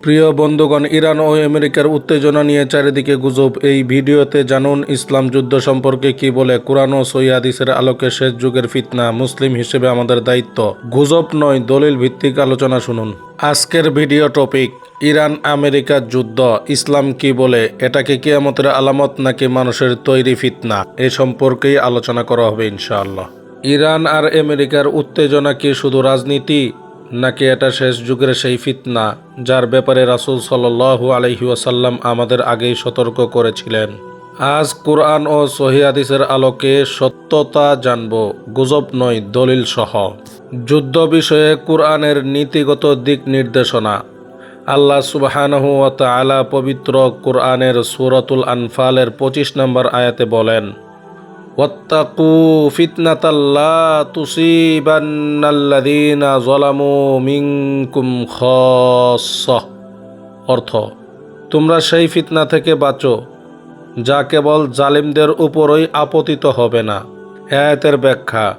প্রিয় বন্ধুগণ, ইরান ও আমেরিকার উত্তেজনা নিয়ে চারিদিকে গুজব। এই ভিডিওতে জানুন, ইসলাম যুদ্ধ সম্পর্কে কি বলে কোরআন ও সৈয়াদিসের আলোকে শেষ যুগের ফিতনা, মুসলিম হিসেবে আমাদের দায়িত্ব। গুজব নয় দলিল ভিত্তিক আলোচনা শুনুন। আজকের ভিডিও টপিক, ইরান আমেরিকা যুদ্ধ, ইসলাম কি বলে এটাকে কিয়ামতের আলামত নাকি মানুষের তৈরি ফিতনা? এ সম্পর্কেই আলোচনা করা হবে ইনশাআল্লাহ। ইরান আর আমেরিকার উত্তেজনা কি শুধু রাজনীতি নাকি এটা শেষ যুগের সেই ফিতনা যার ব্যাপারে রাসূল সাল্লাল্লাহু আলাইহি ওয়াসাল্লাম আমাদের আগেই সতর্ক করেছিলেন? আজ কোরআন ও সহি হাদিসের আলোকে সত্যতা জানব, গুজব নয়, দলিল সহ। যুদ্ধ বিষয়ে কোরআনের নীতিগত দিক নির্দেশনা। আল্লাহ সুবহানাহু তাআলা পবিত্র কোরআনের সূরাতুল আনফালের পঁচিশ নম্বর আয়াতে বলেন ওয়াত্তাকু ফিতনাতাল্লা তুসিবান্নাল্লাযীনা যালামু মিনকুম খাসসাহ অর্থ, তোমরা সেই ফিতনা থেকে বাঁচো, যা কেবল জালিমদের উপরই আপতিত হবে না। আয়াতের ব্যাখ্যা,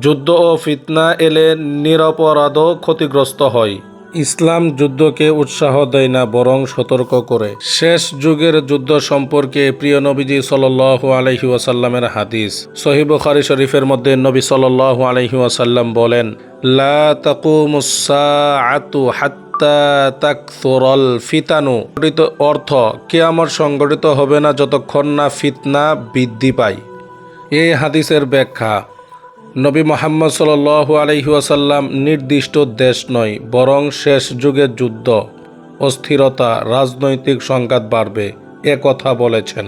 যুদ্ধ ও ফিতনা এলে নিরপরাধও ক্ষতিগ্রস্ত হয়। ইসলাম যুদ্ধকে উৎসাহ দেয় না, বরং সতর্ক করে। শেষ যুগের যুদ্ধ সম্পর্কে প্রিয় নবীজি সাল্লাল্লাহু আলাইহি ওয়াসাল্লামের হাদিস। সহিহ বুখারী শরীফের মধ্যে নবী সাল্লাল্লাহু আলাইহি ওয়াসাল্লাম বলেন সাআতু হাত্তা তাকসুরাল ফিতানু। অর্থ সংগঠিত হবে না যতক্ষণ না ফিতনা বৃদ্ধি পায়। এই হাদিসের ব্যাখ্যা নবী মোহাম্মদ সাল আলহিউসাল্লাম নির্দিষ্ট দেশ নয়, বরং শেষ যুগের যুদ্ধ, অস্থিরতা, রাজনৈতিক সংঘাত বাড়বে, এ কথা বলেছেন।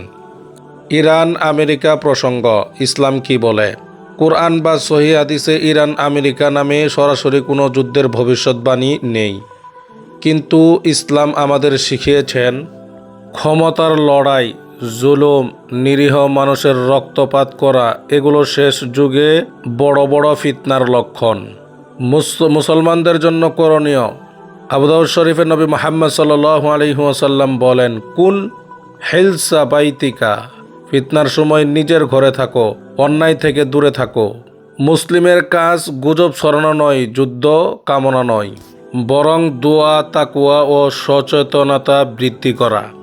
ইরান আমেরিকা প্রসঙ্গ, ইসলাম কি বলে? কোরআন বা সহি হাদিসে ইরান আমেরিকা নামে সরাসরি কোনো যুদ্ধের ভবিষ্যৎবাণী নেই। কিন্তু ইসলাম আমাদের শিখিয়েছেন, ক্ষমতার লড়াই জুলুম, নিরীহ মানুষের রক্তপাত করা, এগুলো শেষ যুগে বড় বড় ফিতনার লক্ষণ। মুসলমানদের জন্য করণীয়। আবুদাউদ শরীফের নবী মোহাম্মদ সাল আলহিহাসাল্লাম বলেন, কুন হেলসা বাইতিকা, ফিতনার সময় নিজের ঘরে থাকো, অন্যায় থেকে দূরে থাকো। মুসলিমের কাজ গুজব ছড়ানো নয়, যুদ্ধ কামনা নয়। বরং দোয়া তাকুয়া ও সচেতনতা বৃদ্ধি করা।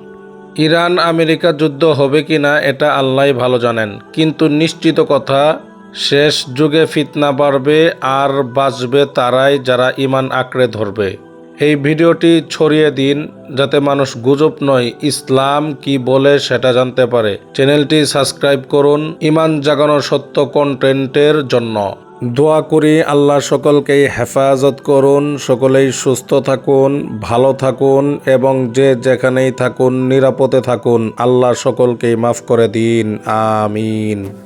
ইরান আমেরিকা যুদ্ধ হবে কিনা এটা আল্লাহ ভালো জানেন। কিন্তু নিশ্চিত কথা, শেষ যুগে ফিতনা বাড়বে আর বাঁচবে তারাই যারা ইমান আঁকড়ে ধরবে। এই ভিডিওটি ছড়িয়ে দিন যাতে মানুষ গুজব নয়, ইসলাম কি বলে সেটা জানতে পারে। চ্যানেলটি সাবস্ক্রাইব করুন ইমান জাগানোর সত্য কন্টেন্টের জন্য। দোয়া করি আল্লাহ সকলকে হেফাজত করুন, সকলেই সুস্থ থাকুন, ভালো থাকুন এবং যে যেখানেই থাকুন, নিরাপদে থাকুন। আল্লাহ সকলকেই মাফ করে দিন। আমিন।